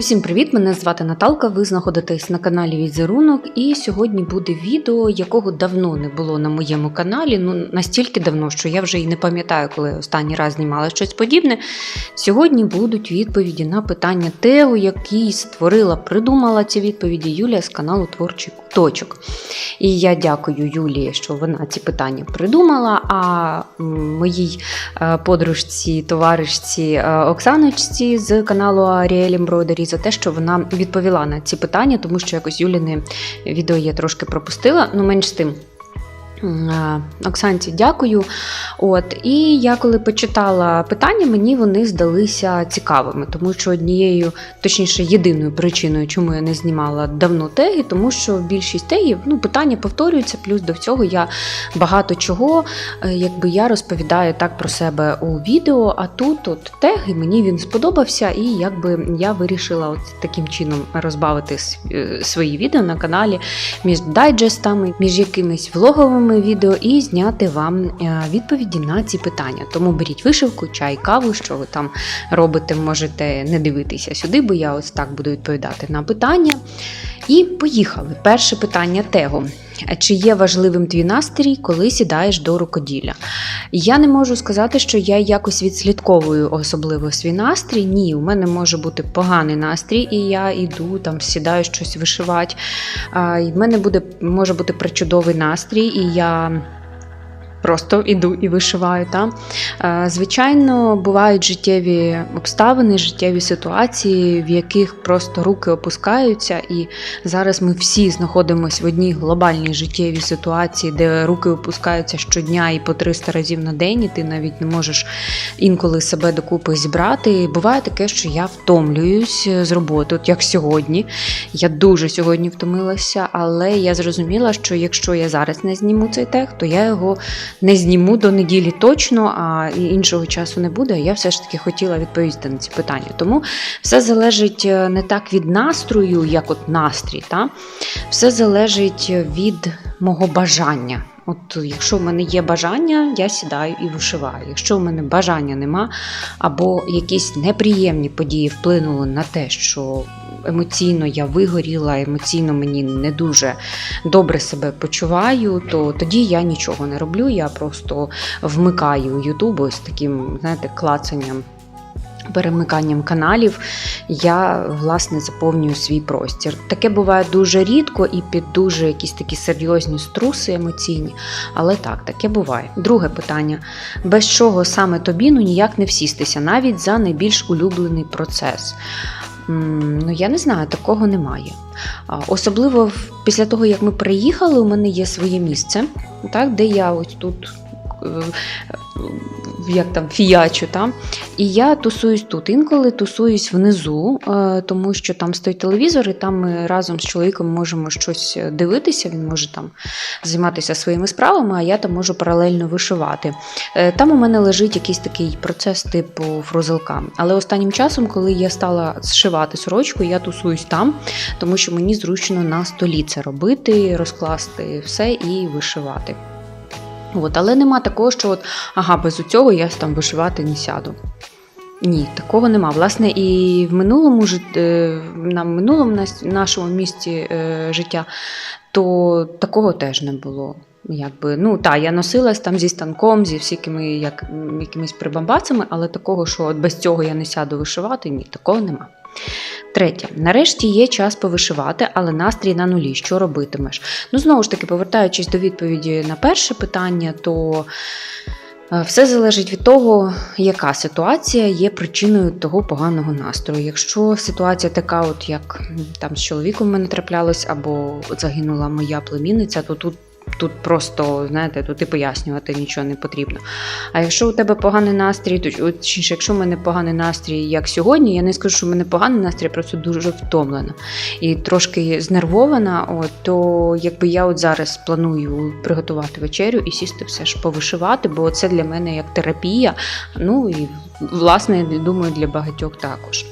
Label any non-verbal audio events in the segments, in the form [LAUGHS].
Усім привіт! Мене звати Наталка. Ви знаходитесь на каналі Візерунок, і сьогодні буде відео, якого давно не було на моєму каналі. Ну настільки давно, що я вже і не пам'ятаю, коли останній раз знімала щось подібне. Сьогодні будуть відповіді на питання Тео, який створила, придумала ці відповіді Юлія з каналу Творчий Куточок. І я дякую Юлії, що вона ці питання придумала. А моїй е, подружці, товаришці е, Оксаночці з каналу Ariel Embroidery за те, що вона відповіла на ці питання, тому що якось Юліни відео я трошки пропустила, ну менш з тим. Е, Оксанці, дякую. От і я коли почитала питання, мені вони здалися цікавими, тому що однією, точніше, єдиною причиною, чому я не знімала давно теги, тому що більшість тегів ну, питання повторюються. Плюс до всього я багато чого, е, якби я розповідаю так про себе у відео. А тут от тег, і мені він сподобався, і якби я вирішила от таким чином розбавити е, свої відео на каналі між дайджестами, між якимись влоговими відео і зняти вам е, відповіді на ці питання. Тому беріть вишивку, чай, каву, що ви там робите, можете не дивитися сюди, бо я ось так буду відповідати на питання. І поїхали. Перше питання Tego. Чи є важливим твій настрій, коли сідаєш до рукоділля? Я не можу сказати, що я якось відслідковую особливо свій настрій. Ні, у мене може бути поганий настрій, і я йду там, сідаю щось вишивати. І в мене буде, може бути причудовий настрій, і я. Просто іду і вишиваю. Та? Е, Звичайно, бувають життєві обставини, життєві ситуації, в яких просто руки опускаються, і зараз ми всі знаходимося в одній глобальній життєвій ситуації, де руки опускаються щодня і по 300 разів на день, і ти навіть не можеш інколи себе докупи зібрати. І буває таке, що я втомлююсь з роботи, от як сьогодні. Я дуже сьогодні втомилася, але я зрозуміла, що якщо я зараз не зніму цей тег, то я його не зніму до неділі точно, а іншого часу не буде. Я все ж таки хотіла відповісти на ці питання. Тому все залежить е, не так від настрою, як от настрій, та? все залежить від мого бажання. От якщо в мене є бажання, я сідаю і вишиваю. Якщо в мене бажання нема, або якісь неприємні події вплинули на те, що емоційно я вигоріла, емоційно мені не дуже добре себе почуваю, то тоді я нічого не роблю. Я просто вмикаю Ютуб ось таким, знаєте, клацанням. Перемиканням каналів я власне заповнюю свій простір. Таке буває дуже рідко і під дуже якісь такі серйозні струси емоційні. Але так, таке буває. Друге питання: без чого саме тобі ну ніяк не всістися, навіть за найбільш улюблений процес. Ну, я не знаю, такого немає. Особливо після того, як ми приїхали, у мене є своє місце, так, де я ось тут. Як там фіячу, там. і я тусуюсь тут. Інколи тусуюсь внизу, е, тому що там стоїть телевізор, і там ми разом з чоловіком можемо щось дивитися. Він може там займатися своїми справами, а я там можу паралельно вишивати. Е, Там у мене лежить якийсь такий процес типу фрузелка. Але останнім часом, коли я стала зшивати сорочку, я тусуюсь там, тому що мені зручно на столі це робити, розкласти все і вишивати. От, але нема такого, що от, ага, без цього я там вишивати не сяду. Ні, такого нема. Власне, і в минулому е, на минулому нашому місці е, життя, то такого теж не було. Якби, ну та я носилась там зі станком, зі всякими як, якимись прибамбацами, але такого, що от без цього я не сяду вишивати, ні, такого нема. Третє, нарешті є час повишивати, але настрій на нулі. Що робитимеш? Ну, знову ж таки, повертаючись до відповіді на перше питання, то е, все залежить від того, яка ситуація є причиною того поганого настрою. Якщо ситуація така, от як там з чоловіком мене траплялось, або загинула моя племінниця, то тут. Тут просто, знаєте, тут і пояснювати нічого не потрібно. А якщо у тебе поганий настрій, то точніше, якщо в мене поганий настрій, як сьогодні, я не скажу, що в мене поганий настрій, я просто дуже втомлена і трошки знервована, от, то якби я от зараз планую приготувати вечерю і сісти все ж повишивати, бо це для мене як терапія. Ну і власне, думаю, для багатьох також.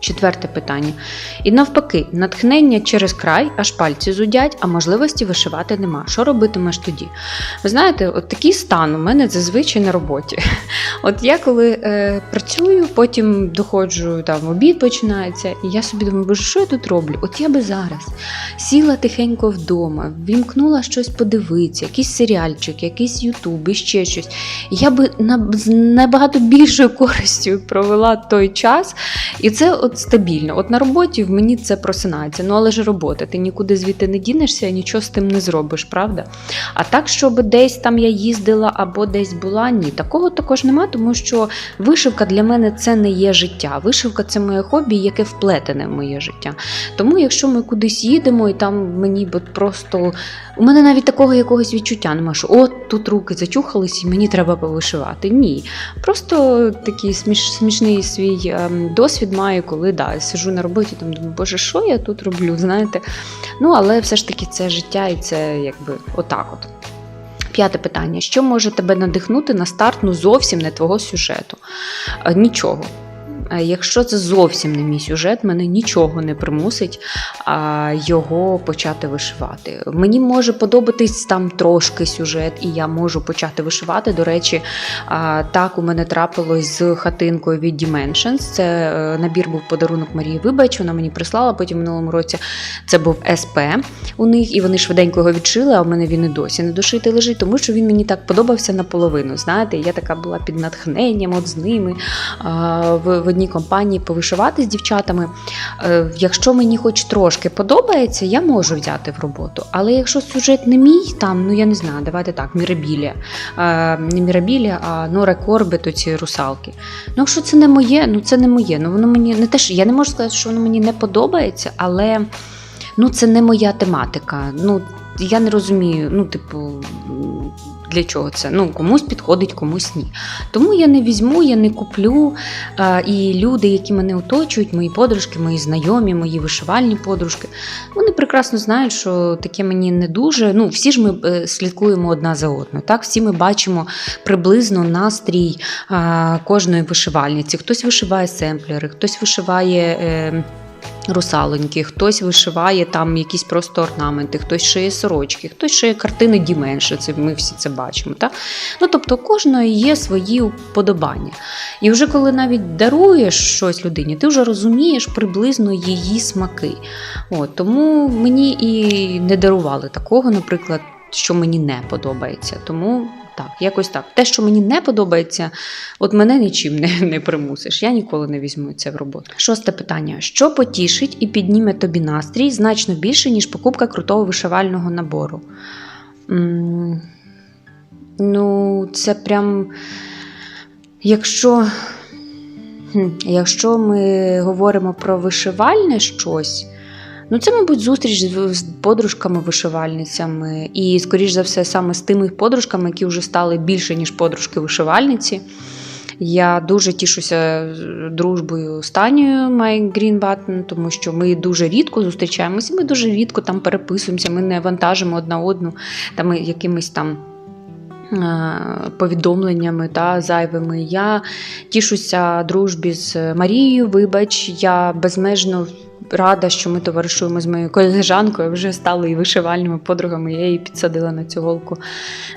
Четверте питання. І навпаки, натхнення через край, аж пальці зудять, а можливості вишивати нема. Що робитимеш тоді? Ви знаєте, от такий стан у мене зазвичай на роботі. [LAUGHS] От я коли е, працюю, потім доходжу, там обід починається, і я собі думаю, боже, що я тут роблю? От я би зараз сіла тихенько вдома, вімкнула щось подивитися, якийсь серіальчик, якийсь ютуб, і ще щось. Я би з набагато більшою користю провела той час. І це от стабільно. От на роботі в мені це просинається. Ну але ж робота, ти нікуди звідти не дінешся нічого з тим не зробиш, правда? А так, щоб десь там я їздила або десь була, ні, такого також нема, тому що вишивка для мене це не є життя. Вишивка це моє хобі, яке вплетене в моє життя. Тому, якщо ми кудись їдемо, і там мені просто у мене навіть такого якогось відчуття немає, що от тут руки зачухались і мені треба повишивати. Ні. Просто такий сміш, смішний свій ем, досвід маю, коли да, сижу на роботі, там думаю, боже, що я тут роблю? знаєте. Ну, але все ж таки це життя і це якби отак от. П'яте питання: що може тебе надихнути на старт ну зовсім не твого сюжету? Е, Нічого. Е, Якщо це зовсім не мій сюжет, мене нічого не примусить його почати вишивати. Мені може подобатись там трошки сюжет, і я можу почати вишивати. До речі, так у мене трапилось з хатинкою від Dimensions. Це е, набір був подарунок Марії Вибач. Вона мені прислала. Потім минулому році це був СП у них, і вони швиденько його відшили. А в мене він і досі не дошитий лежить, тому що він мені так подобався наполовину. Знаєте, я така була під натхненням от з ними в одній компанії повишивати з дівчатами. Е, Якщо мені хоч трошки подобається, я можу взяти в роботу. Але якщо сюжет не мій, там, ну я не знаю, давайте так, Мірабілія. Е, Не Мірабілія, а Нора Корбет, оці русалки. Ну, якщо це не моє, ну це не моє. Ну воно мені не те, що я не можу сказати, що воно мені не подобається, але ну це не моя тематика. Ну, я не розумію, ну, типу, для чого це? Ну, комусь підходить, комусь ні. Тому я не візьму, я не куплю. А, і люди, які мене оточують, мої подружки, мої знайомі, мої вишивальні подружки, вони прекрасно знають, що таке мені не дуже. Ну, всі ж ми е, слідкуємо одна за одною. Так, всі ми бачимо приблизно настрій а, кожної вишивальниці. Хтось вишиває семплери, хтось вишиває. Е, Русалоньки, хтось вишиває там якісь просто орнаменти, хтось шиє сорочки, хтось шиє картини Діменше, це ми всі це бачимо. Так? Ну, тобто, кожної є свої вподобання. І вже коли навіть даруєш щось людині, ти вже розумієш приблизно її смаки. От, тому мені і не дарували такого, наприклад, що мені не подобається. Тому так, якось так. Те, що мені не подобається, от мене нічим не, не примусиш. Я ніколи не візьму це в роботу. Шосте питання: що потішить і підніме тобі настрій значно більше, ніж покупка крутого вишивального набору? М, Ну, це прям. Якщо, якщо ми говоримо про вишивальне щось. Ну, це, мабуть, зустріч з подружками-вишивальницями, і, скоріш за все, саме з тими подружками, які вже стали більше, ніж подружки-вишивальниці. Я дуже тішуся дружбою з Танією My Green Button, тому що ми дуже рідко зустрічаємося, ми дуже рідко там переписуємося, ми не вантажимо одна одну там якимись там. Е, Повідомленнями та зайвими. Я тішуся дружбі з Марією. Вибач, я безмежно рада, що ми товаришуємо з моєю колежанкою, вже стали і вишивальними подругами. Я її підсадила на цю голку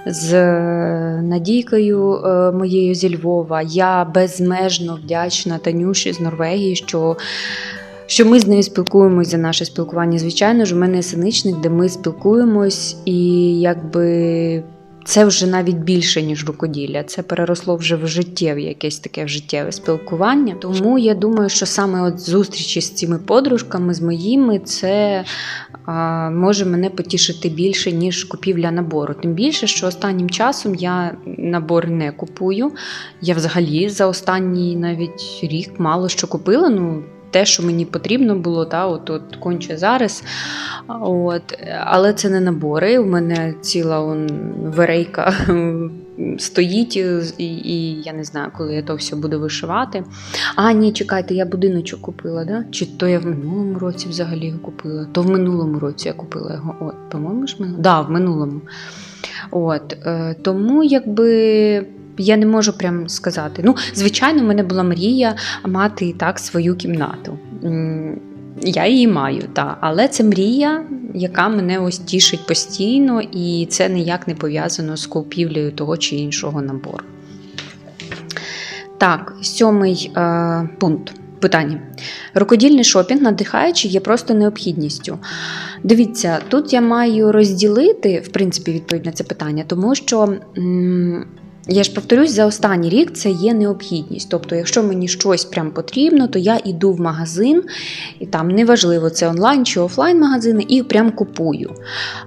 з е, Надійкою е, моєю зі Львова. Я безмежно вдячна Танюші з Норвегії, що. Що ми з нею спілкуємось за наше спілкування. Звичайно ж, у мене синичник, де ми спілкуємось, і якби це вже навіть більше, ніж рукоділля. Це переросло вже в життєве, якесь таке в життєве спілкування. Тому я думаю, що саме от зустрічі з цими подружками, з моїми, це а, може мене потішити більше, ніж купівля набору. Тим більше, що останнім часом я набор не купую. Я взагалі за останній навіть рік мало що купила. Ну, те, що мені потрібно було, та, от, от конче зараз. От. Але це не набори. У мене ціла он, верейка [LAUGHS] стоїть, і, і я не знаю, коли я то все буду вишивати. А, ні, чекайте, я будиночок купила, да? чи то я в минулому році взагалі його купила, то в минулому році я купила його. От, по-моєму ж минулому? Да, в минулому. От, е, тому якби. Я не можу прям сказати. Ну, звичайно, в мене була мрія мати так свою кімнату. я її маю, та. але це мрія, яка мене ось тішить постійно, і це ніяк не пов'язано з купівлею того чи іншого набору. Так, сьомий е, пункт. Питання. Рукодільний шопінг надихає чи є просто необхідністю? Дивіться, тут я маю розділити, в принципі, відповідь на це питання, тому що. м, я ж повторюсь, за останній рік це є необхідність. Тобто, якщо мені щось прям потрібно, то я йду в магазин, і там неважливо, це онлайн чи офлайн магазини, і прям купую.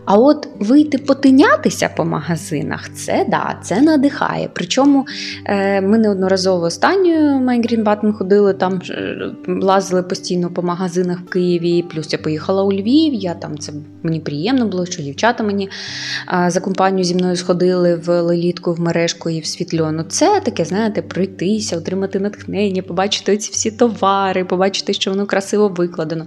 А от вийти потинятися по магазинах, це да, це надихає. Причому е, ми неодноразово останньою Green Button ходили там, е, лазили постійно по магазинах в Києві. Плюс я поїхала у Львів. Я там це мені приємно було, що дівчата мені е, за компанію зі мною сходили в лелітку, в мережку в світльону. Це таке, знаєте, пройтися, отримати натхнення, побачити ці всі товари, побачити, що воно красиво викладено.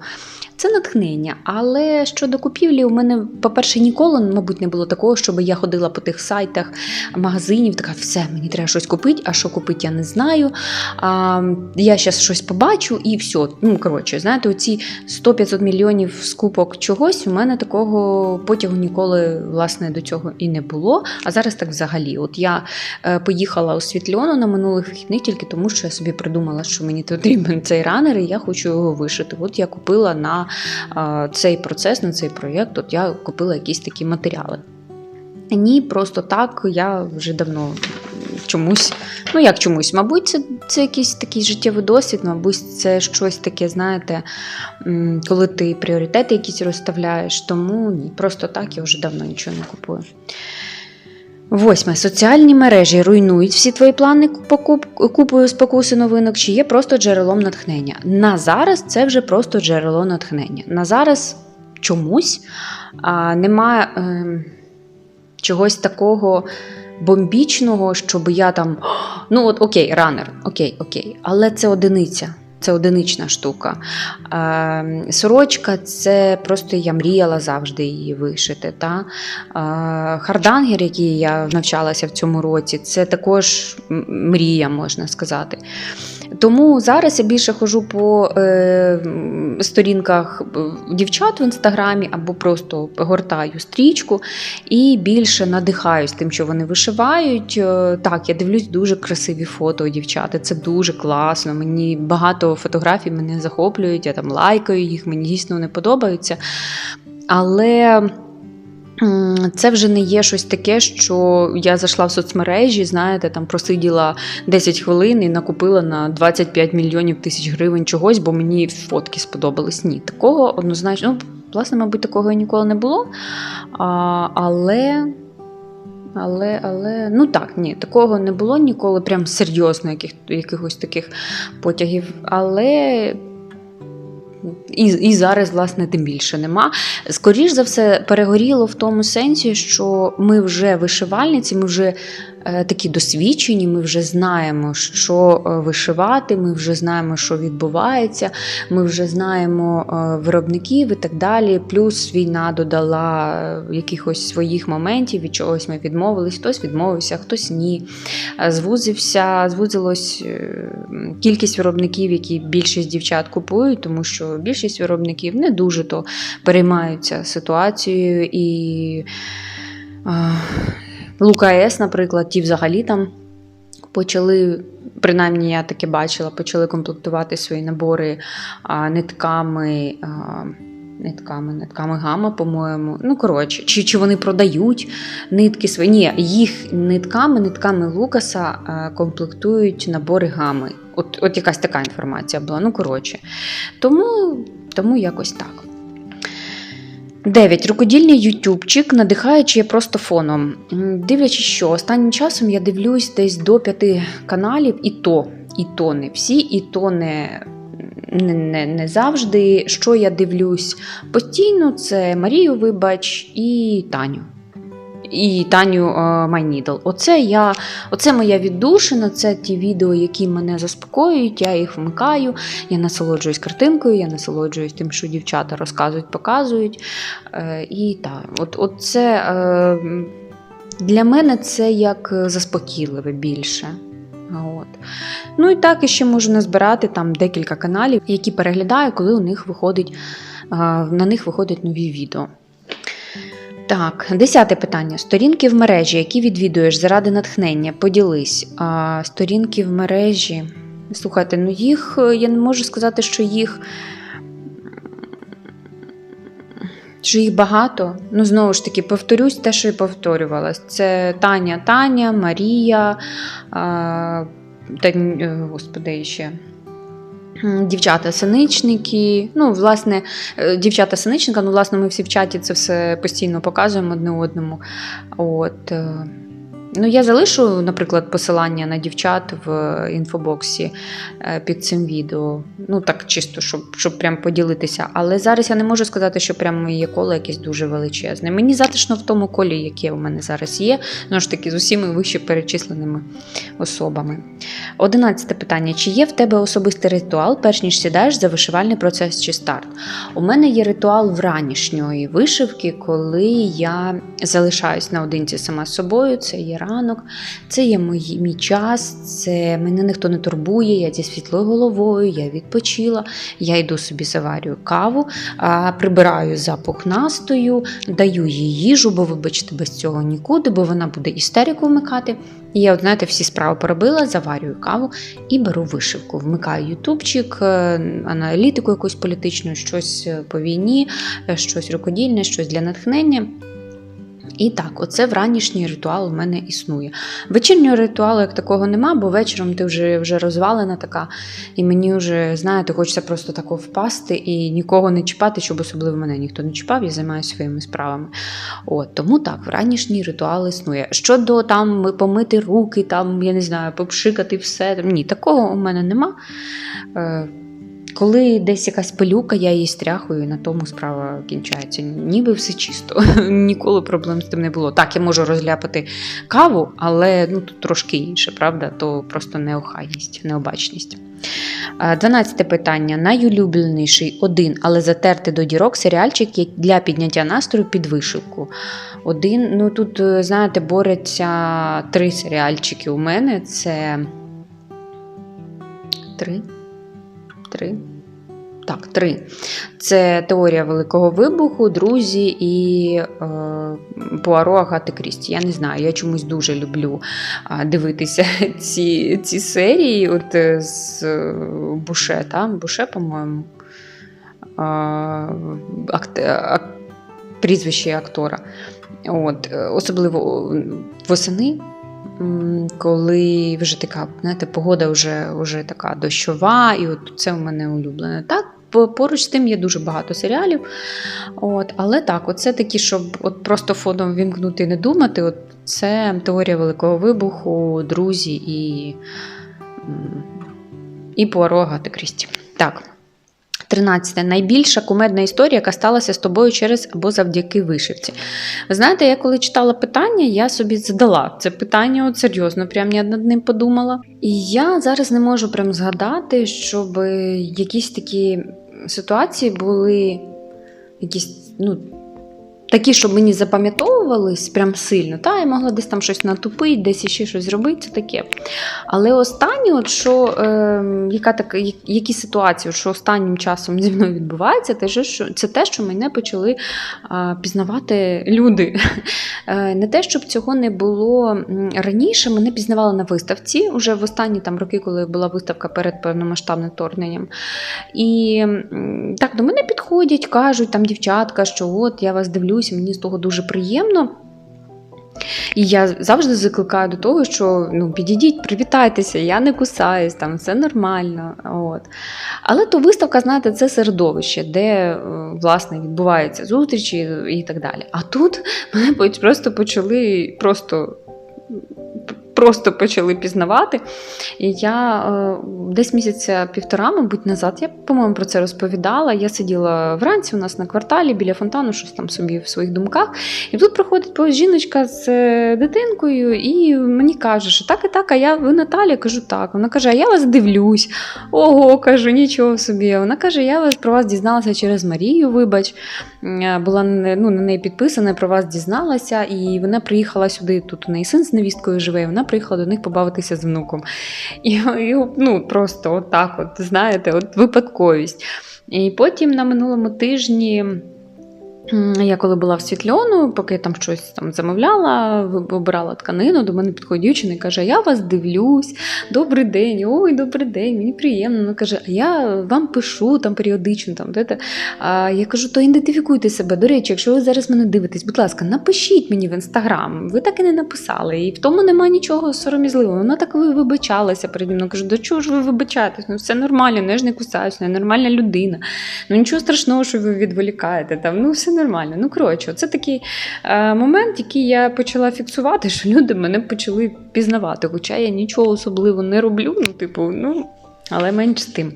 Це натхнення, але щодо купівлі, у мене, по-перше, ніколи, мабуть, не було такого, щоб я ходила по тих сайтах магазинів, така все, мені треба щось купити, а що купити, я не знаю. А, Я зараз щось побачу і все. Ну, коротше, знаєте, оці 100-500 мільйонів скупок чогось, у мене такого потягу ніколи, власне, до цього і не було. А зараз так взагалі. От я е, поїхала у Світльону на минулих вихідних тільки тому, що я собі придумала, що мені потрібен цей ранер, і я хочу його вишити. От я купила на цей процес, на цей проєкт, от я купила якісь такі матеріали. Ні, просто так я вже давно чомусь, ну як чомусь, мабуть, це, це якийсь такий життєвий досвід, мабуть, це щось таке, знаєте, коли ти пріоритети якісь розставляєш, тому ні, просто так я вже давно нічого не купую. Восьме. Соціальні мережі руйнують всі твої плани покуп, купою спокуси новинок, чи є просто джерелом натхнення. На зараз це вже просто джерело натхнення. На зараз чомусь а, немає е, чогось такого бомбічного, щоб я там. Ну, от окей, ранер, окей, окей, але це одиниця. Це одинична штука. Е, сорочка це просто я мріяла завжди її вишити. Та? Е, хардангер, який я навчалася в цьому році, це також мрія, можна сказати. Тому зараз я більше ходжу по е, сторінках е, дівчат в інстаграмі або просто гортаю стрічку і більше надихаюсь тим, що вони вишивають. Е, Так, я дивлюсь дуже красиві фото дівчат. Це дуже класно. Мені багато фотографій мене захоплюють, я там лайкаю їх, мені дійсно вони подобаються. Але. Це вже не є щось таке, що я зайшла в соцмережі, знаєте, там просиділа 10 хвилин і накупила на 25 мільйонів тисяч гривень чогось, бо мені фотки сподобались. Ні, такого однозначно, ну, власне, мабуть, такого і ніколи не було. А, але. Але, але, ну так, ні, такого не було ніколи, прям серйозно яких, якихось таких потягів. Але і, і зараз, власне, тим більше нема. Скоріш за все, перегоріло в тому сенсі, що ми вже вишивальниці, ми вже такі досвідчені, ми вже знаємо, що е, вишивати, ми вже знаємо, що відбувається, ми вже знаємо е, виробників і так далі. Плюс війна додала е, якихось своїх моментів, від чогось ми відмовились, хтось відмовився, хтось ні. Е, Звузився, звузилось е, кількість виробників, які більшість дівчат купують, тому що більшість виробників не дуже то переймаються ситуацією і. Лука С, наприклад, ті взагалі там почали, принаймні я таке бачила, почали комплектувати свої набори а, нитками. А, Нитками, нитками гама, по-моєму. Ну, коротше, чи, чи вони продають нитки свої. Ні, їх нитками, нитками Лукаса комплектують набори гами. От, от якась така інформація була. Ну, коротше. Тому, тому якось так. 9. Рукодільний ютубчик надихаючи просто фоном. Дивлячись, що останнім часом я дивлюсь десь до п'яти каналів, і то, і то не всі, і то не, не, не, не завжди. Що я дивлюсь постійно, це Марію Вибач і Таню. І Таню е, My Needle. Оце, я, оце моя віддушина, це ті відео, які мене заспокоюють, я їх вмикаю, я насолоджуюсь картинкою, я насолоджуюсь тим, що дівчата розказують, показують. Е, і так, от, от це е, для мене це як заспокійливе більше. От. Ну і так іще можу назбирати там декілька каналів, які переглядаю, коли у них виходить, на них виходять нові відео. Так, десяте питання. Сторінки в мережі, які відвідуєш заради натхнення, поділись. А, сторінки в мережі. Слухайте, ну їх е, я не можу сказати, що їх. Що їх багато. Ну, знову ж таки, повторюсь те, що і повторювалась. Це Таня, Таня, Марія, та, е, господи, ще. Дівчата-синичники, ну, власне, е, дівчата-синичника, ну, власне, ми всі в чаті це все постійно показуємо одне одному. От, е, ну, я залишу, наприклад, посилання на дівчат в інфобоксі е, під цим відео. Ну, так чисто, щоб, щоб прям поділитися. Але зараз я не можу сказати, що прям моє коло якесь дуже величезне. Мені затишно в тому колі, яке у мене зараз є, знову ж таки, з усіма вище перечисленими особами. Одинадцяте питання: чи є в тебе особистий ритуал, перш ніж сідаєш за вишивальний процес чи старт? У мене є ритуал вранішньої вишивки, коли я залишаюсь наодинці сама з собою. Це є ранок, це є мій, мій час, це мене ніхто не турбує, я зі світлою головою, я відпочила, я йду собі заварюю каву, прибираю за пухнастою, даю їй їжу, бо, вибачте, без цього нікуди, бо вона буде істерику вмикати. І я, от, знаєте, всі справи поробила, заварюю каву і беру вишивку. Вмикаю ютубчик, е, аналітику якусь політичну, щось е, по війні, е, щось рукодільне, щось для натхнення. І так, оце вранішній ритуал у мене існує. Вечірнього ритуалу як такого нема, бо вечором ти вже вже розвалена така, і мені вже, знаєте, хочеться просто тако впасти і нікого не чіпати, щоб особливо мене ніхто не чіпав, я займаюся своїми справами. От, Тому так, вранішній ритуал існує. Щодо там помити руки, там, я не знаю, попшикати все. Ні, такого у мене нема. Коли десь якась пилюка, я її стряхую, і на тому справа кінчається. Ніби все чисто. [LAUGHS] Ніколи проблем з тим не було. Так, я можу розляпати каву, але ну, тут трошки інше, правда? То просто неохайність, необачність. Е, Дванадцяте питання. Найулюбленіший один, але затертий до дірок серіальчик для підняття настрою під вишивку. Один, ну тут, е, знаєте, борються три серіальчики у мене. Це три. Три. Так, три. Це теорія Великого вибуху, друзі і е, Пуаро Агати Крісті. Я не знаю, я чомусь дуже люблю дивитися [LAUGHS] ці ці серії от, е, з е, Буше, та? Буше, по-моєму. Акт, ак, прізвище актора. От, е, Особливо восени. Коли вже така, знаєте, погода вже, вже така дощова, і от це у мене улюблене. Так, поруч з тим є дуже багато серіалів. От, але так, от це такі, щоб от просто фоном вімкнути і не думати. От це теорія Великого вибуху, друзі і, і Пуаро Агати Крісті. Так. 13. Найбільша кумедна історія, яка сталася з тобою через або завдяки вишивці. Ви знаєте, я коли читала питання, я собі задала це питання от серйозно, прям я над ним подумала. І я зараз не можу прям згадати, щоб якісь такі ситуації були якісь, ну. Такі, щоб мені запам'ятовувались прям сильно, та я могла десь там щось натупити, десь іще щось зробити, це таке. Але останнє, от що, е, яка така, я- які ситуації, що останнім часом зі мною відбувається, те, що, це те, що мене почали а, пізнавати люди. Е, Не те, щоб цього не було раніше, мене пізнавали на виставці уже в останні там роки, коли була виставка перед повномасштабним вторгненням. І так до мене підходять, кажуть там дівчатка, що от я вас дивлюся, мені з того дуже приємно. І я завжди закликаю до того, що ну, підійдіть, привітайтеся, я не кусаюсь, там все нормально. От. Але то виставка, знаєте, це середовище, де е, власне відбуваються зустрічі і так далі. А тут мене просто почали просто. Просто почали пізнавати. І я е, десь місяця півтора, мабуть, назад, я, по-моєму, про це розповідала. Я сиділа вранці у нас на кварталі біля фонтану, щось там собі в своїх думках. І тут проходить жіночка з е, дитинкою, і мені каже, що так і так, а я ви Наталя? Кажу, так. Вона каже, а я вас дивлюсь. Ого, кажу, нічого собі. Вона каже, я про вас дізналася через Марію, вибач. М, Була ну, на неї підписана, про вас дізналася, і вона приїхала сюди. Тут у неї син з невісткою живе. і Вона приїхала до них побавитися з внуком. І, і ну, просто отак, от, знаєте, от випадковість. І потім на минулому тижні. Я коли була в світльону, поки я там щось там замовляла, обирала тканину, до мене підходить дівчина і каже: Я вас дивлюсь, добрий день, ой, добрий день, мені приємно. Вона каже, а я вам пишу там періодично. Там, де-те». а я кажу, то ідентифікуйте себе. До речі, якщо ви зараз мене дивитесь, будь ласка, напишіть мені в інстаграм. Ви так і не написали. І в тому немає нічого сором'язливого. Вона так вибачалася переді мною. Кажу, до чого ж ви вибачаєтесь? Ну все нормально, ну, я ж не кусаюсь, я нормальна людина. Ну нічого страшного, що ви відволікаєте. Там, ну все нормально. Ну коротше, це такий е, момент, який я почала фіксувати, що люди мене почали пізнавати. Хоча я нічого особливо не роблю. Ну, типу, ну, але менш з тим.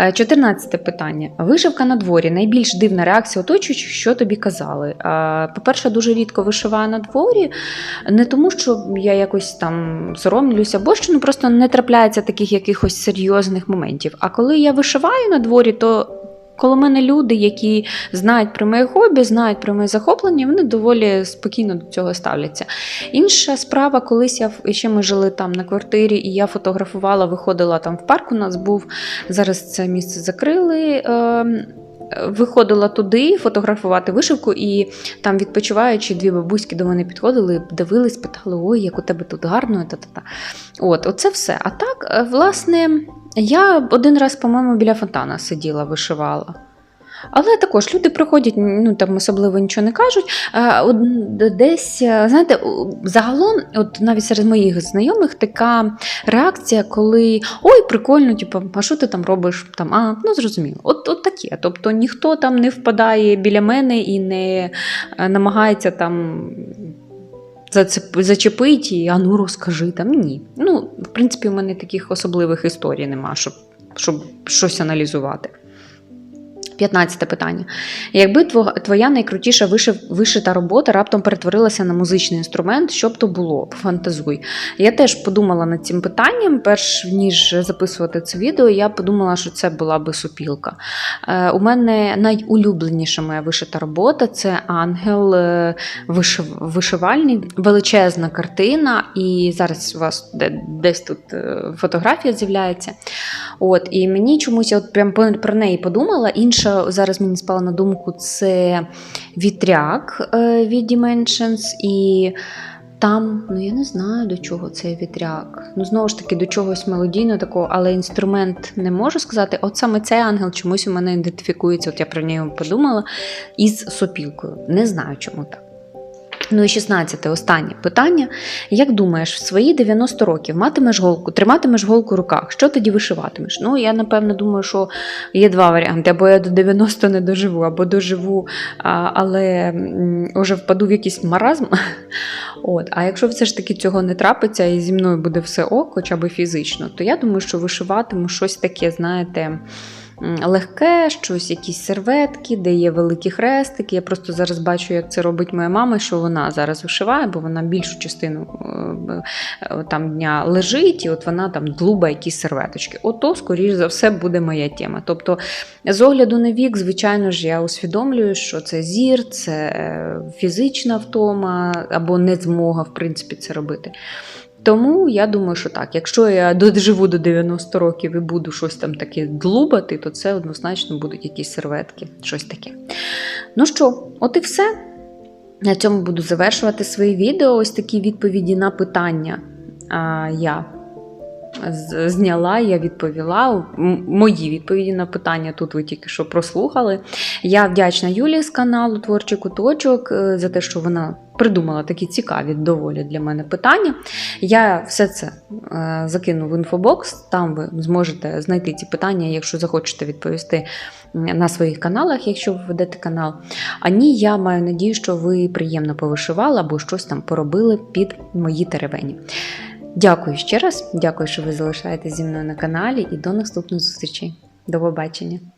Е, 14 питання. Вишивка на дворі. Найбільш дивна реакція оточуючих, що тобі казали. Е, По-перше, дуже рідко вишиваю на дворі, не тому, що я якось там соромлюся, або що ну, просто не трапляється таких якихось серйозних моментів. А коли я вишиваю на дворі, то коло мене люди, які знають про моє хобі, знають про моє захоплення, вони доволі спокійно до цього ставляться. Інша справа, колись я ще ми жили там на квартирі, і я фотографувала, виходила там в парк. У нас був зараз це місце закрили. Е, Виходила туди фотографувати вишивку, і там відпочиваючи, дві бабуськи до мене підходили, дивились, питали: ой, як у тебе тут гарно, та-та-та. От, оце все. А так, е, власне, я один раз, по-моєму, біля фонтана сиділа, вишивала. Але також люди приходять, ну там особливо нічого не кажуть. Десь, е, знаєте, загалом, от навіть серед моїх знайомих така реакція, коли ой, прикольно, типу, а що ти там робиш? Там, а, ну зрозуміло. От, от таке. Тобто ніхто там не впадає біля мене і не е, намагається там. Зачепить і а ну розкажи там. Ні. Ну, в принципі, в мене таких особливих історій нема, щоб, щоб щось аналізувати. 15 питання. Якби твоя найкрутіша вишита робота раптом перетворилася на музичний інструмент, що б то було? Фантазуй. Я теж подумала над цим питанням, перш ніж записувати це відео, я подумала, що це була би супілка. Е, у мене найулюбленіша моя вишита робота це ангел е, вишивальний, величезна картина, і зараз у вас десь тут е, фотографія з'являється. От, і мені чомусь я от прям про неї подумала. Інша зараз мені спала на думку це вітряк е, від Dimensions. І там, ну я не знаю до чого цей вітряк. Ну, знову ж таки, до чогось мелодійного такого, але інструмент не можу сказати. От саме цей ангел чомусь у мене ідентифікується, от я про нього подумала, із сопілкою. Не знаю, чому так. Ну і 16 останнє питання. Як думаєш, в свої 90 років матимеш голку, триматимеш голку в руках, що тоді вишиватимеш? Ну, я напевно думаю, що є два варіанти: або я до 90 не доживу, або доживу, але м, уже впаду в якийсь маразм. [LAUGHS] От. А якщо все ж таки цього не трапиться і зі мною буде все ок, хоча б фізично, то я думаю, що вишиватиму щось таке, знаєте. Легке, щось, якісь серветки, де є великі хрестики. Я просто зараз бачу, як це робить моя мама, що вона зараз вишиває, бо вона більшу частину е, е, там дня лежить, і от вона там длуба якісь серветочки. Ото, скоріш за все, буде моя тема. Тобто, з огляду на вік, звичайно ж, я усвідомлюю, що це зір, це е, фізична втома або незмога, в принципі, це робити. Тому я думаю, що так. Якщо я доживу до 90 років і буду щось там таке длубати, то це однозначно будуть якісь серветки, щось таке. Ну що, от і все. На цьому буду завершувати свої відео. Ось такі відповіді на питання а, я зняла, я відповіла. Мої відповіді на питання тут ви тільки що прослухали. Я вдячна Юлії з каналу Творчий куточок е, за те, що вона придумала такі цікаві доволі для мене питання. Я все це е, закину в інфобокс. Там ви зможете знайти ці питання, якщо захочете відповісти на своїх каналах, якщо ви ведете канал. А ні, я маю надію, що ви приємно повишивали або щось там поробили під мої теревені. Дякую ще раз, дякую, що ви залишаєтесь зі мною на каналі, і до наступних зустрічей. До побачення!